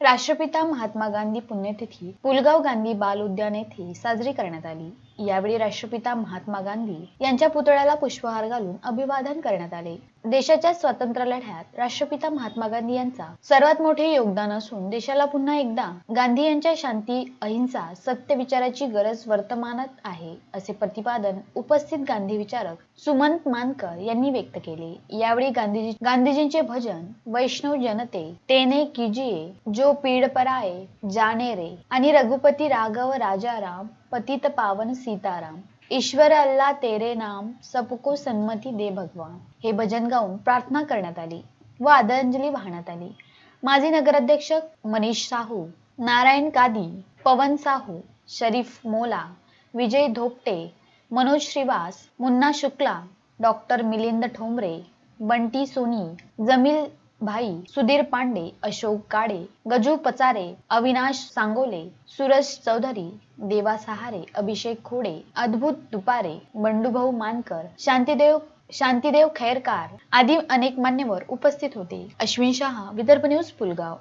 राष्ट्रपिता महात्मा गांधी पुण्यतिथी पुलगाव गांधी बाल उद्यान येथे साजरी करण्यात आली. यावेळी राष्ट्रपिता महात्मा गांधी यांच्या पुतळ्याला पुष्पहार घालून अभिवादन करण्यात आले. देशाच्या स्वातंत्र्य लढ्यात राष्ट्रपिता महात्मा गांधी यांचा सर्वात मोठे योगदान असून देशाला पुन्हा एकदा गांधी यांच्या शांती अहिंसा सत्य विचाराची गरज वर्तमानात आहे असे प्रतिपादन उपस्थित गांधी विचारक सुमंत मानकर यांनी व्यक्त केले. यावेळी गांधीजी गांधीजींचे भजन वैष्णव जनते तेने कीजिए जो पीड पराये जाने रे आणि रघुपती राघव राजाराम पतित पावन सीताराम ईश्वर अल्लाह तेरे नाम सबको सन्मती दे भगवान. हे भजन गाऊन प्रार्थना करण्यात आली व आदरांजली वाहण्यात आली. माजी नगराध्यक्ष मनीष साहू नारायण कादी पवन साहू शरीफ मोला विजय धोपटे मनोज श्रीवास मुन्ना शुक्ला डॉक्टर मिलिंद ठोंबरे बंटी सोनी जमील भाई सुधीर पांडे अशोक काळे गजू पचारे अविनाश सांगोले सुरज चौधरी देवा सहारे अभिषेक खोडे अद्भुत दुपारे बंडूभाऊ मानकर शांतीदेव शांतीदेव खैरकार आदी अनेक मान्यवर उपस्थित होते. अश्विन शहा विदर्भ न्यूज पुलगाव.